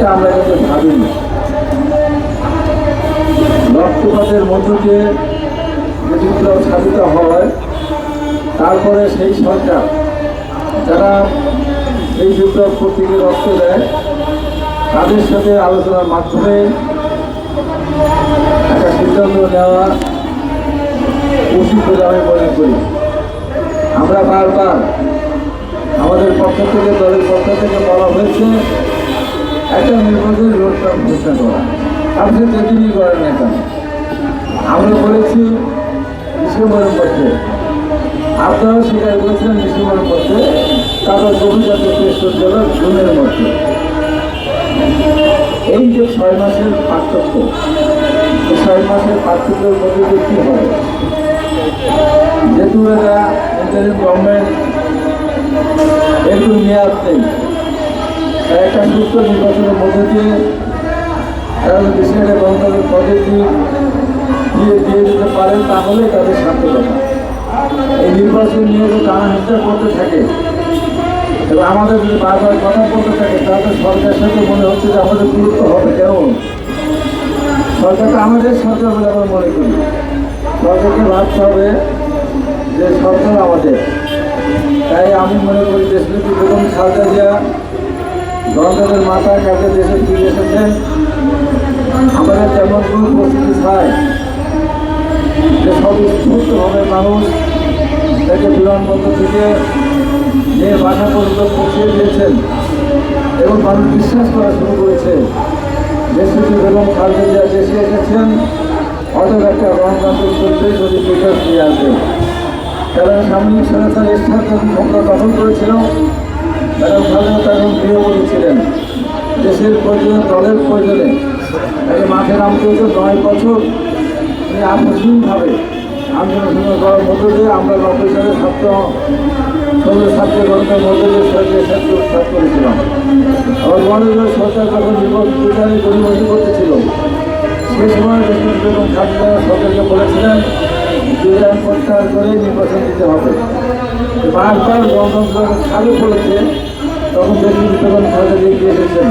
এটা আমরা কিন্তু ভাবিনি। রক্তপাতের মধ্য দিয়ে যে বিপ্লব সাধিত হয়, তারপরে সেই সরকার, যারা এই বিপ্লব প্রতীকে রক্ত দেয়, তাদের সাথে আলোচনার মাধ্যমে একটা সিদ্ধান্ত নেওয়া উচিত বলে আমি মনে করি। আমরা বারবার আমাদের পক্ষ থেকে, দলের পক্ষ থেকে বলা হয়েছে একটা নির্বাচনী রোডম্যাপ ঘোষণা করা। আপনি যেদিনই করেন না কেন? আমরা বলেছি ডিসেম্বরের মধ্যে আপনারাও স্বীকার করেছিলেন ডিসেম্বরের মধ্যে তারপর গভীরতা পেশ করতে হবে জুনের মধ্যে। এই যে ছয় মাসের পার্থক্য ছয় মাসের পার্থক্যের মধ্যে কী হবে? যেহেতু এরা ইন্টারিম গভর্নমেন্ট একটু মেয়াদ নেই। একটা সুস্থ নির্বাচনের মধ্যে দিয়ে তারা দেশের গণতন্ত্রের পদ্ধতি দিয়ে দিয়ে দিতে পারেন তাহলে তাদের সার্থকতা এই নির্বাচন নিয়ে যে টানা হেঁচা করতে থাকে, এবং আমাদের যদি বারবার কথা বলতে থাকে, তাহলে সরকারের সাথে মনে হচ্ছে যে আমাদের গুরুত্ব হবে কেমন? সরকারটা আমাদের সরকার বলে আমরা মনে করি। সরকারকে ভাবতে হবে যে সরকার আমাদের। তাই আমি মনে করি দেশনীতি বেগম খালেদা জিয়া গণতন্ত্রের মাথা কাছে দেশে ফিরে এসেছেন আমাদের তেমন কোনো পরিস্থিতি চাই যে সব স্ফূর্তভাবে মানুষ তাকে বিমানবন্দর থেকে নিয়ে বাসা পর্যন্ত পৌঁছে দিয়েছেন এবং মানুষ বিশ্বাস করা শুরু করেছে। দেশনীতি বেগম খালেদা দেশে এসেছেন, অতএব একটা গণতান্ত্রিক পরিবেশ যদি বিকাশ নিয়ে আসবে কারণ সাময়িক সরকার স্থান যখন ক্ষমতা দখল করেছিল। ম্যাডাম খালেদা তখন গৃহবধূ ছিলেন, দেশের প্রয়োজনে, দলের প্রয়োজনে তাকে মাঠে নামতে হতো নয় বছর। তিনি আকস্মিকভাবে আন্দোলন করার মধ্য দিয়ে আমরা ছাত্র ষোলো ছাত্র গণতার মধ্য দিয়ে সরকারের সাথে উৎখাত করেছিলাম। আবার সরকার যখন করতেছিল সেই সময় বেগম সরকারকে বলেছিলেন বিধান প্রত্যাহার করে নির্বাচন দিতে হবে। বারবার গণতন্ত্র চালু করেছে, তখন দেশের বেগম খালেদা এগিয়ে এসেছেন।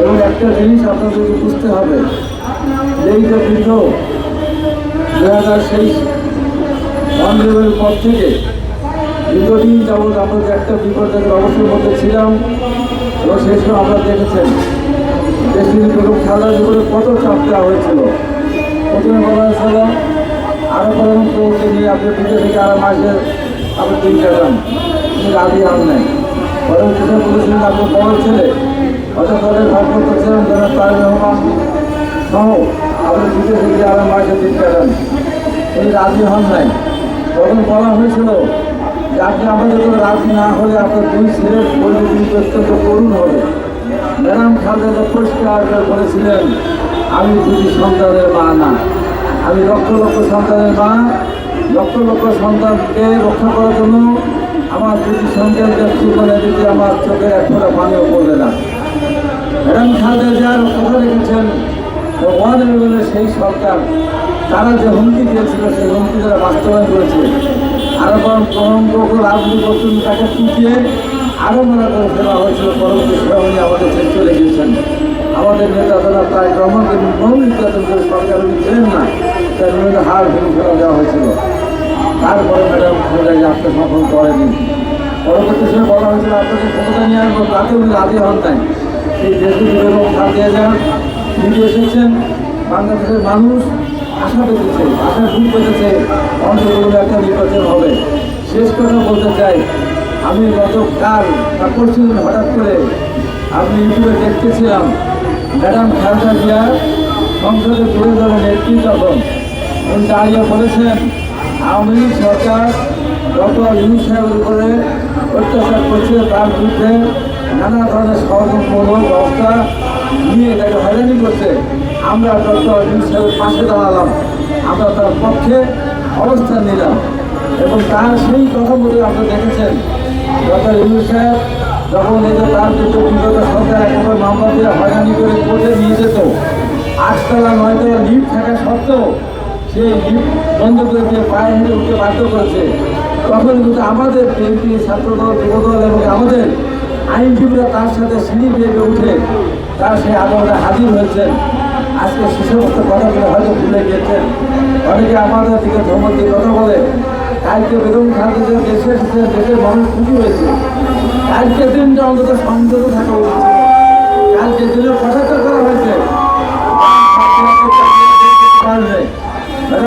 এবং একটা জিনিস আপনাদেরকে বুঝতে হবে যে এই যে দীর্ঘ দু হাজার সেই মন্দিরের পর থেকে দীর্ঘদিন যাবৎ আমরা একটা বিপর্যয়ের অবস্থার মধ্যে ছিলাম, এবং সেই সময় আমরা দেখেছেন। বেগম খালেদা জীবনে কত চাপ দেওয়া হয়েছিল। প্রথমে বলা হয়েছিল আপনি দুটো থেকে আরও মাসে আপনি তিন কাটান কিন্তু রাজি হন নাই। পরবর্তীতে বলেছিলেন আপনার বড় ছেলে। অর্থাৎ তাদের ভারপ্রাপ্ত ছিলেন যারা তার রহমান সহ আপনি দুটো থেকে মাসে রাজি হন নাই। তখন বলা হয়েছিল যে আপনি আমাদের কোনো রাজি না হলে আপনার দুই ছেলের পরিণতি অত্যন্ত হবে। ম্যাডাম খালেদা পরিষ্কার করে বলেছিলেন, আমি দুটি সন্তানের মা না, আমি লক্ষ লক্ষ সন্তানের মা লক্ষ লক্ষ সন্তানকে রক্ষা করার জন্য আমার দুটি সন্তানকে জীবনে দিতে আমার চোখের এক ফোঁটা পানিও পড়বে না। ম্যাডাম খালেদা যার কথা রেখেছেন ওয়ান ইলেভেনের সেই সরকার, তারা যে হুমকি দিয়েছিল, সেই হুমকি তারা বাস্তবায়ন করেছে। আরও বরং কলঙ্ক রাজনীতি করতেন তাকে টুকিয়ে আরও মনে করে ফেলা হয়েছিল, পরবর্তী সময় আমাদের ছেড়ে চলে গিয়েছেন। আমাদের নেতা তারা প্রায় জমাকে বহু নির্যাতন করে সরকার ছিলেন না, তার হার ভেঙে ফেলা দেওয়া হয়েছিল। তারপরে ম্যাডাম খালেদাকে আত্মসমর্পণ করেনি। পরবর্তী সময় বলা হয়েছিল আপনাকে ক্ষমতা নিয়ে আসব তাতে উনি রাজি হন নাই। এই দেশে এবং খালিয়ে যান। তিনি এসেছেন। বাংলাদেশের মানুষ আশা পেতেছে, আশা খুব পেতেছে অন্তর্গুলো একটা নির্বাচন হবে। শেষ কথা বলতে চাই, আমি গতকাল পরশু হঠাৎ করে আমি ইউটিউবে দেখতেছিলাম, ম্যাডাম খালেদা জিয়া সংসদে তুলে ধরে নেত্রী তখন উনি দাঁড়িয়ে বলেছেন আওয়ামী লীগ সরকার গত ইউনিট সাহেবের উপরে অত্যাচার করছে তার বিরুদ্ধে নানা ধরনের সহযোগমূলক ব্যবস্থা নিয়ে তাকে হয়রানি করছে। আমরা ডক্টর ইউনিট পাশে দাঁড়ালাম, আমরা তার পক্ষে অবস্থান নিলাম। এবং তার সেই কথা বলে আপনারা দেখেছেন। ডক্টর ইউনিট যখন এই যে তার দুটো বিগত সরকার একেবারে মামলা দিয়ে হয়রানি করে কোর্টে নিয়ে যেত, আটতলা নয়তলা লিফট থাকা সত্ত্বেও সেই লিফট বন্ধ পায়ে হেঁটে উঠতে বাধ্য করেছে। তখন কিন্তু আমাদের বিএনপি ছাত্রদল, যুবদল এবং আমাদের আইনজীবীরা তার সাথে সিঁড়ি বেয়ে উঠে তার সেই আদালতে হাজির হয়েছেন। আজকে সে সমস্ত কথাগুলো হয়তো ভুলে গিয়েছেন। অনেকে আমাদের দিকে ধর্ম দিয়ে কথা বলে, কালকে বেগম খালেদা দেশে এসেছে দেশের মানুষ খুশি হয়েছে। আজকে দিনটা অন্তত সংযত থাকা উচিত। ছিল।